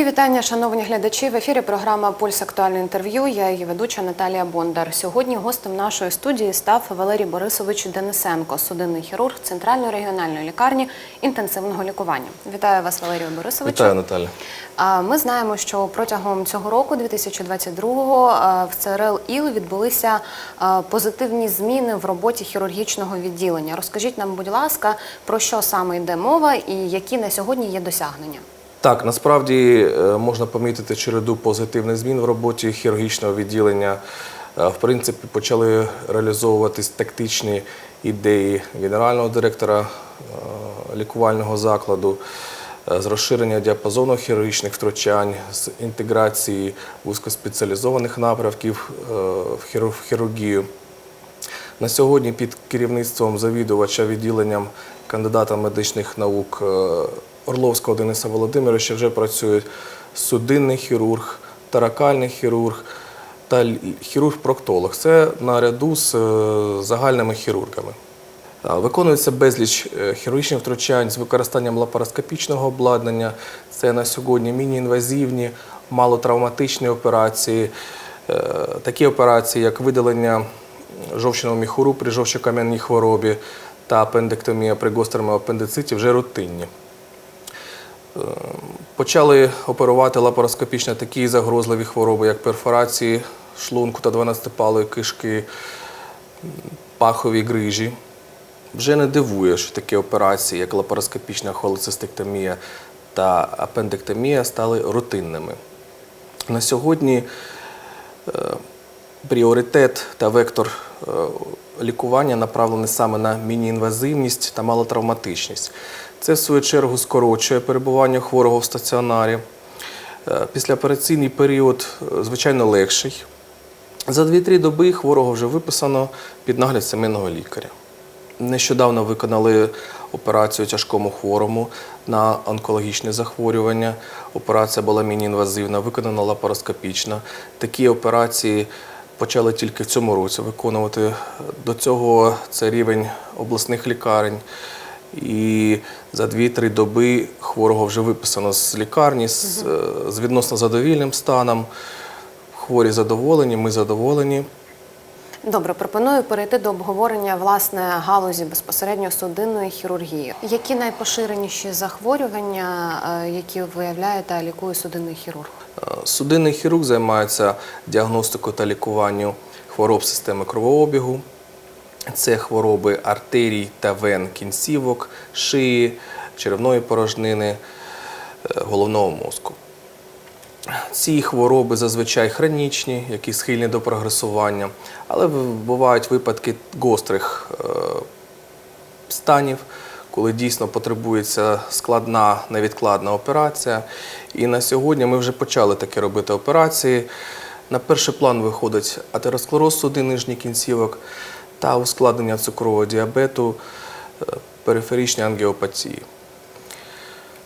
Мої вітання, шановні глядачі. В ефірі програма Пульс актуальне інтерв'ю. Я її ведуча Наталія Бондар. Сьогодні гостем нашої студії став Валерій Борисович Денисенко, судинний хірург Центральної регіональної лікарні інтенсивного лікування. Вітаю вас, Валерію Борисовичу. Вітаю, Наталя. Ми знаємо, що протягом цього року, 2022-го, а, в ЦРЛ ІЛ відбулися позитивні зміни в роботі хірургічного відділення. Розкажіть нам, будь ласка, про що саме йде мова і які на сьогодні є досягнення. Так, насправді е, можна помітити череду позитивних змін в роботі хірургічного відділення. Е, В принципі, почали реалізовуватись тактичні ідеї генерального директора е, лікувального закладу з розширення діапазону хірургічних втручань, з інтеграції вузькоспеціалізованих напрямків в хірургію. На сьогодні під керівництвом завідувача відділенням кандидата медичних наук е, Орловського Дениса Володимировича вже працюють судинний хірург, таракальний хірург та хірург-проктолог. Це наряду з е, загальними хірургами. Виконується безліч е, хірургічних втручань з використанням лапароскопічного обладнання. Це на сьогодні міні-інвазивні, малотравматичні операції, такі операції, як видалення жовчного міхуру при жовчокам'яній хворобі та апендектомія при гострому апендициті вже рутинні. Е, Почали оперувати лапароскопічно такі загрозливі хвороби, як перфорації шлунку та 12-палої кишки, пахові грижі. Вже не дивує, що такі операції, як лапароскопічна холецистектомія та апендектомія, стали рутинними. На сьогодні е, пріоритет та вектор е, лікування направлений саме на мініінвазивність та малотравматичність. Це, в свою чергу, скорочує перебування хворого в стаціонарі. Е, Післяопераційний період, е, звичайно, легший. За 2-3 доби хворого вже виписано під нагляд сімейного лікаря. Нещодавно виконали операцію тяжкому хворому на онкологічне захворювання. Операція була міні-інвазивна, виконана лапароскопічна. Такі операції почали тільки в цьому році виконувати. До цього це рівень обласних лікарень. І за 2-3 доби хворого вже виписано з лікарні з, е, з відносно задовільним станом. Хворі задоволені, ми задоволені. Добре, пропоную перейти до обговорення власне галузі безпосередньо судинної хірургії. Які найпоширеніші захворювання, е, які виявляє та лікує судинний хірург? Е, Судинний хірург займається діагностикою та лікуванням хвороб системи кровообігу. Це хвороби артерій та вен кінцівок, шиї, черевної порожнини, е, головного мозку. Ці хвороби зазвичай хронічні, які схильні до прогресування, але бувають випадки гострих е, станів, коли дійсно потребується складна невідкладна операція. І на сьогодні ми вже почали такі робити операції. На перший план виходить атеросклероз суди нижніх кінцівок та ускладнення цукрового діабету, е, периферичні ангіопатії.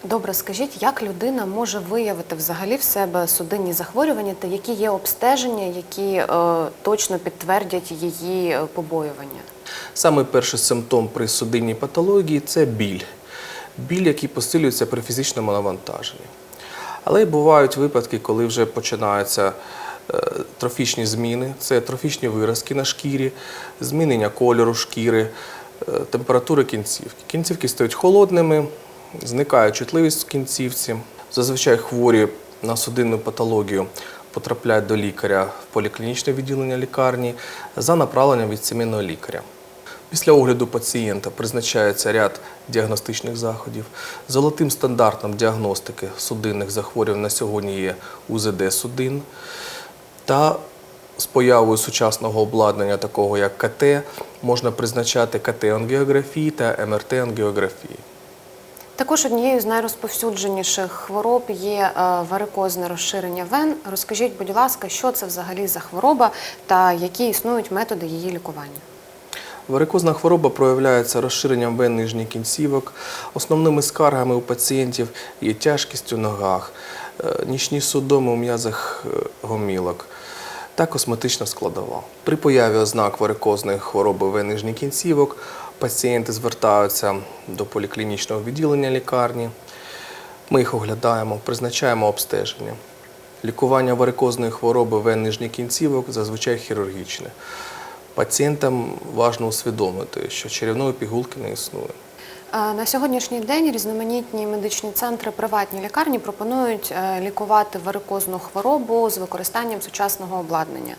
Добре, скажіть, як людина може виявити взагалі в себе судинні захворювання та які є обстеження, які е, точно підтвердять її е, побоювання? Саме перший симптом при судинній патології це біль. Біль, який посилюється при фізичному навантаженні. Але й бувають випадки, коли вже починаються е, трофічні зміни, це трофічні виразки на шкірі, змінення кольору шкіри, е, температури кінцівки. Кінцівки стають холодними, зникає чутливість в кінцівці. Зазвичай хворі на судинну патологію потрапляють до лікаря в поліклінічне відділення лікарні за направленням від сімейного лікаря. Після огляду пацієнта призначається ряд діагностичних заходів. Золотим стандартом діагностики судинних захворювань на сьогодні є УЗД судин. Та з появою сучасного обладнання, такого як КТ, можна призначати КТ-ангіографії та МРТ-ангіографії. Також однією з найрозповсюдженіших хвороб є е, варикозне розширення вен. Розкажіть, будь ласка, що це взагалі за хвороба та які існують методи її лікування? Варикозна хвороба проявляється розширенням вен нижніх кінцівок. Основними скаргами у пацієнтів є тяжкість у ногах, е, нічні судоми у м'язах е, гомілок та косметична складова. При появі ознак варикозної хвороби венижніх кінцівок пацієнти звертаються до поліклінічного відділення лікарні. Ми їх оглядаємо, призначаємо обстеження. Лікування варикозної хвороби вен кінцівок зазвичай хірургічне. Пацієнтам важливо усвідомити, що чарівної пігулки не існує. На сьогоднішній день різноманітні медичні центри, приватні лікарні пропонують е, лікувати варикозну хворобу з використанням сучасного обладнання.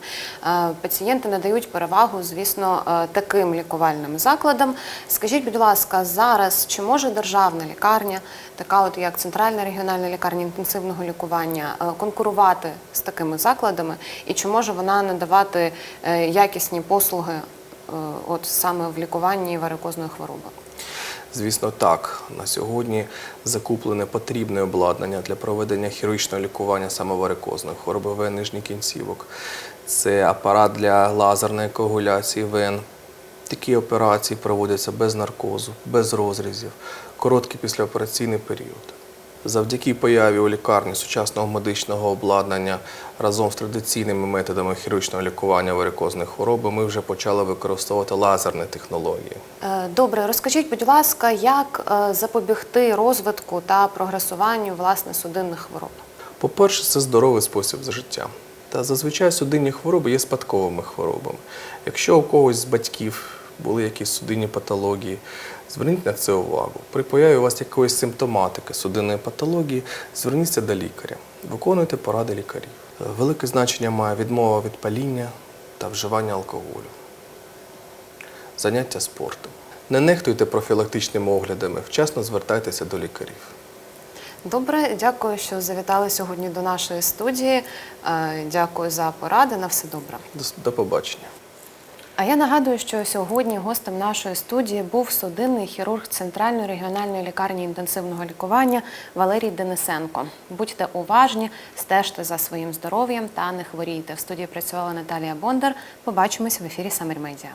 Е, Пацієнти надають перевагу, звісно, е, таким лікувальним закладам. Скажіть, будь ласка, зараз чи може державна лікарня, така от як центральна регіональна лікарня інтенсивного лікування, конкурувати з такими закладами, і чи може вона надавати якісні послуги от саме в лікуванні варикозної хвороби? Звісно, так. На сьогодні закуплене потрібне обладнання для проведення хірургічного лікування саме варикозних хвороби вен нижніх кінцівок. Це апарат для лазерної коагуляції вен. Такі операції проводяться без наркозу, без розрізів, короткий післяопераційний період. Завдяки появі у лікарні сучасного медичного обладнання разом з традиційними методами хірургічного лікування варикозної хвороби ми вже почали використовувати лазерні технології. Е, Добре, розкажіть, будь ласка, як е, запобігти розвитку та прогресуванню власне судинних хвороб? По-перше, це здоровий спосіб життя. Та зазвичай судинні хвороби є спадковими хворобами. Якщо у когось з батьків були якісь судинні патології, зверніть на це увагу. При появі у вас якоїсь симптоматики судинної патології, зверніться до лікаря, виконуйте поради лікарів. Велике значення має відмова від паління та вживання алкоголю. Заняття спортом. Не нехтуйте профілактичними оглядами, вчасно звертайтеся до лікарів. Добре, дякую, що завітали сьогодні до нашої студії. Е, Дякую за поради. На все добре. До, до побачення. А я нагадую, що сьогодні гостем нашої студії був судинний хірург Центральної регіональної лікарні інтенсивного лікування Валерій Денисенко. Будьте уважні, стежте за своїм здоров'ям та не хворійте. В студії працювала Наталія Бондар. Побачимось в ефірі Самер Медіа.